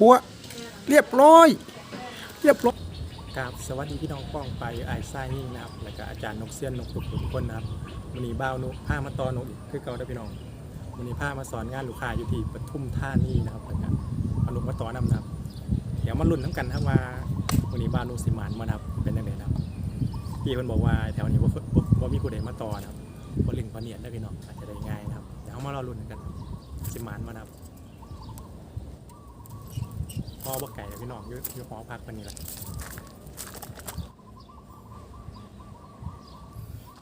ปัวเรียบร้อย เรียบร้อยครับสวัสดีพี่น้องป้องไปไอ้ไส้ยิ่งนะครับแล้วก็อาจารย์นกเซียนนกทุกทุกคนนะครับวันนี้บ้าวนกผ้ามาตอนกอีกคือเก่าได้พี่น้องวันนี้ผ้ามาสอนงานลูกค้าอยู่ที่ปทุมท่านี่นะครับแล้วก็เอานกมาตอนำนะครับ เดี๋ยวมาลุ้นน้ำกันนะครับว่าวันนี้บ้าวนกสิมานมานะครับเป็นยังไงนะครับพี่คนบอกว่าแถวนี้ว่าว่ามีผู้ใดมาตอนะครับคนลิงคนเนียดได้พี่น้องอาจจะได้ง่ายนะครับเดี๋ยวเรามารอลุ้นกันสิมานมานะครับ อบ่ไก่พี่น้องอยู่อยู่หอพักวันนี้แหละ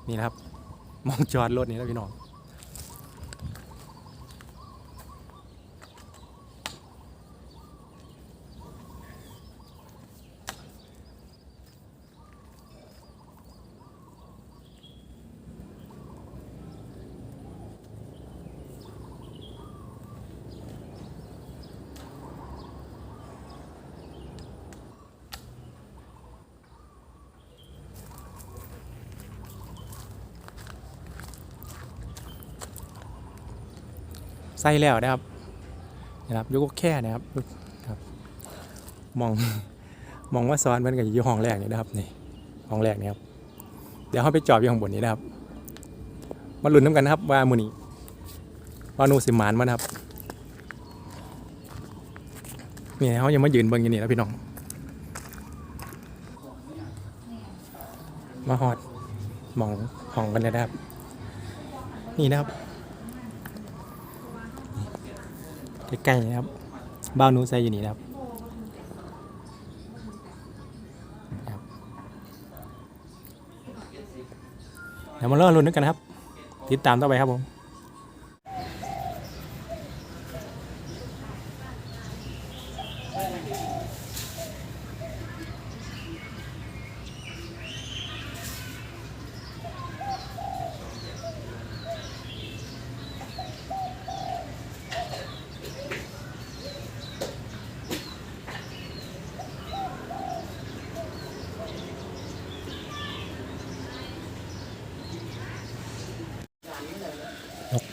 นี่นะครับมองจอดรถนี่แล้วพี่น้อง ใส่แล้วนะครับนะครับยกแค่นะครับครับมองมองว่าซ้อนมันกับยู่ห้องแรกนี่นะครับนี่ห้องแรกนี่ครับเดี๋ยวเขาไปจอบอยู่ข้างบนนี้นะครับมาลุ้นน้ำกันนะครับว่ามือนี้ว่านูสิมานมานะครับนี่เขายังมายืนเบิ่งอยู่นี่นะพี่น้อง มาหอดมองห้องกันนะครับ นี่นะครับ ใกล้ๆนะครับบ้าวหนูใส่อยู่นี่นะครับเดี๋ยวมาเริ่มลุ้นกันนะครับ ติดตามต่อไปครับผม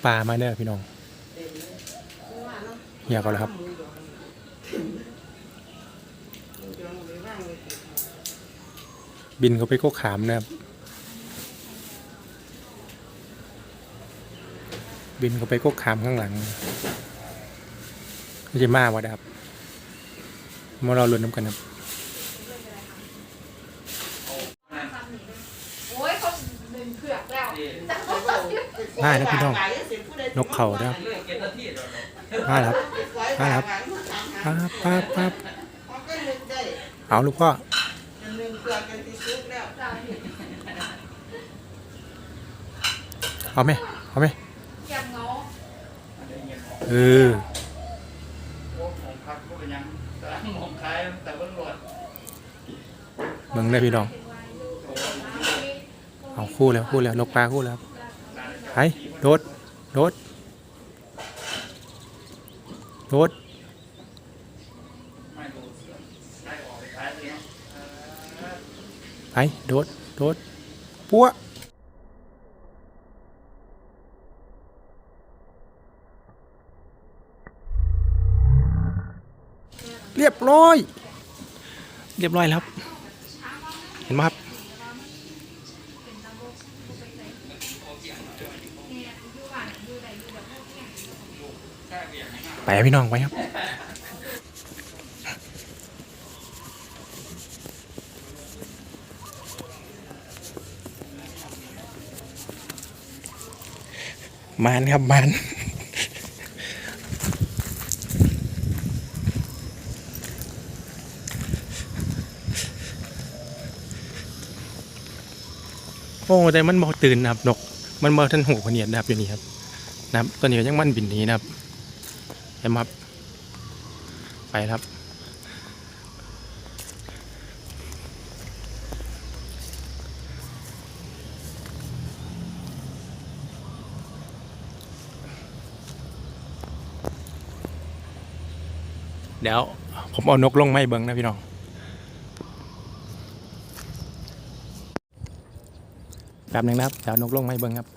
ปลามาเด้อพี่น้องเฮียก็แล้วครับบินเขาไปก็ขามนะครับ บินเขาไปก็ขามข้างหลังไม่ใช่มากวะนะครับมาเราลุ้นน้ำกันครับโอ้ยเขาดึงเผือกแล้วจังหวะง่ายนะพี่น้อง นกเขานะครับง่าครับง่าครับปั๊บปั๊บปั๊บเอาลูกพ่อเอาไหมเอาไหมเออมึงได้พี่น้องเอาคู่แล้วคู่แล้วนกปลาคู่แล้วครับไปโดด ดดโดดไปขายเลยเนาะไปโดดโดดปัวเรียบร้อย เรียบร้อยแล้วครับ เห็นไหมครับ ไปพี่น้องไปครับมานครับมานโอ้แต่มันบอกตื่นนะครับนก มันมาท่านหูพเนียดนะครับอยู่นี่ครับนะครับตอนนี้ยังมันบินนีนะครับ ห็นไหมครับ ไปครับ เดี๋ยว ผมเอานกลงไม่เบิ้งนะพี่น้องแป๊บนึงนะครับเดี๋ยวนกลงไม่เบิ้งครับ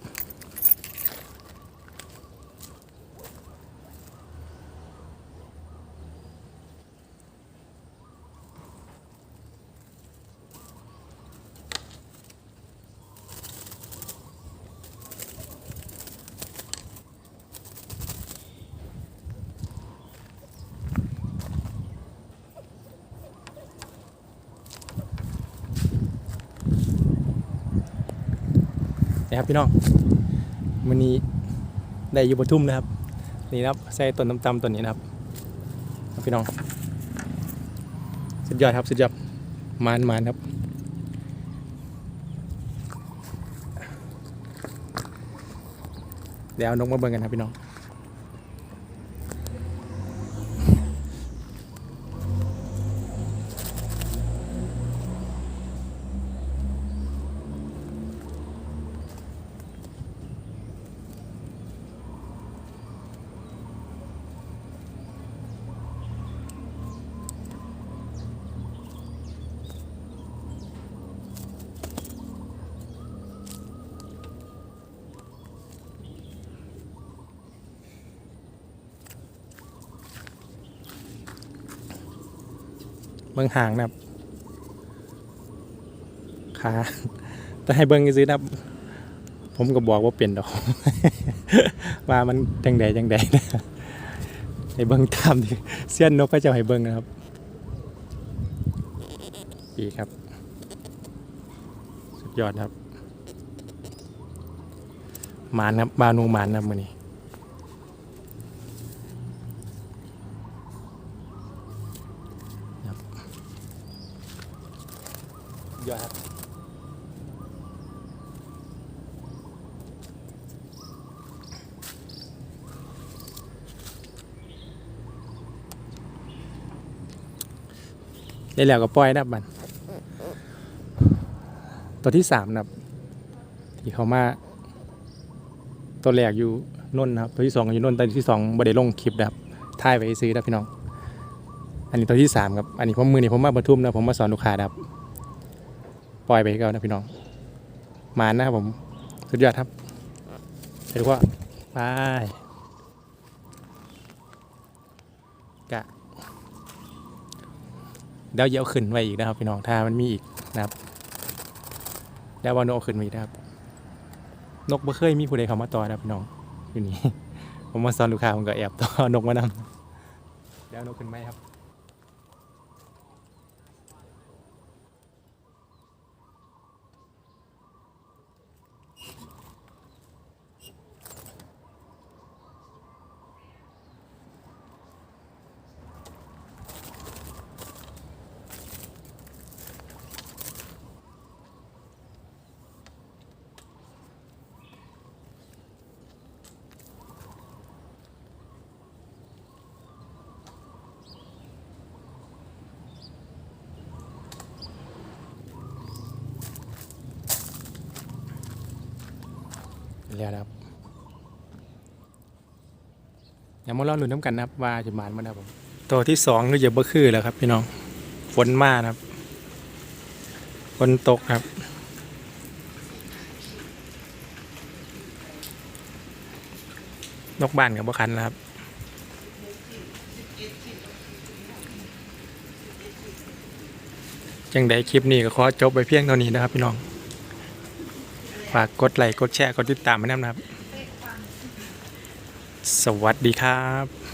นะครับพี่น้องวันนี้ได้อยู่ปทุมนะครับ นี่นะครับใส่ต้นตำตำต้นนี้นะครับพี่น้องสุดยอดครับสุดยอดมานมานครับ เดี๋ยวเอานกมาเบิ่งกันครับพี่น้อง เบิ่งห่างนะครับขาแต่ให้เบิ่งซื้อนะครับ ผมก็บอกว่าเปลี่ยนดอก ว่ามันจังใดจังใดนะให้เบิ่งตามที่เสี้ยนนกพระเจ้าให้เบิ่งนะครับดีครับ สุดยอดครับมานครับบานูมานครับมือนี้ ยอดครับได้แล้วก็ปล่อยนะบมัน ตัวที่สามนะครับที่เขามาตัวแรกอยู่นนท์นะครับ ตัวที่สองอยู่นนท์ตัวที่สองบ่ได้ลงคลิปนะครับถ่ายไว้ซื้อนะพี่น้อง อันนี้ตัวที่สามครับ อันนี้ผมมือนี่ผมมาปทุมนะผมมาสอนลูกค้านะครับ ปล่อยไปให้เขานะพี่น้อง มานนะครับผม สุดยอดครับเห็นว่าไปกะเดี๋ยวเยอะขึ้นไว้อีกนะครับ พี่น้องถ้ามันมีอีกนะครับเดี๋ยววันนกเอขึ้นมาอีกนะครับ นกไม่เคยมีผู้ใดเข้ามาต่อนะพี่น้องอยู่นี่ผมมาสอนลูกค้าผมก็แอบต่อนกมานำเดี๋ยวนกขึ้นไหมครับ แล้วนะครับอย่ามารอลุ้นน้ำกันนะครับ ว่าจะมานมันนะครับผมตัวที่สองก็อย่าบ่คือแล้วครับ พี่น้องฝนมานะครับฝนตกครับนกบ้านกับบ่คันแล้วครับจังใดคลิปนี้ก็ขอจบไปเพียงเท่านี้นะครับพี่น้อง ฝากกดไลค์กดแชร์กดติดตามมาแนำนะครับ สวัสดีครับ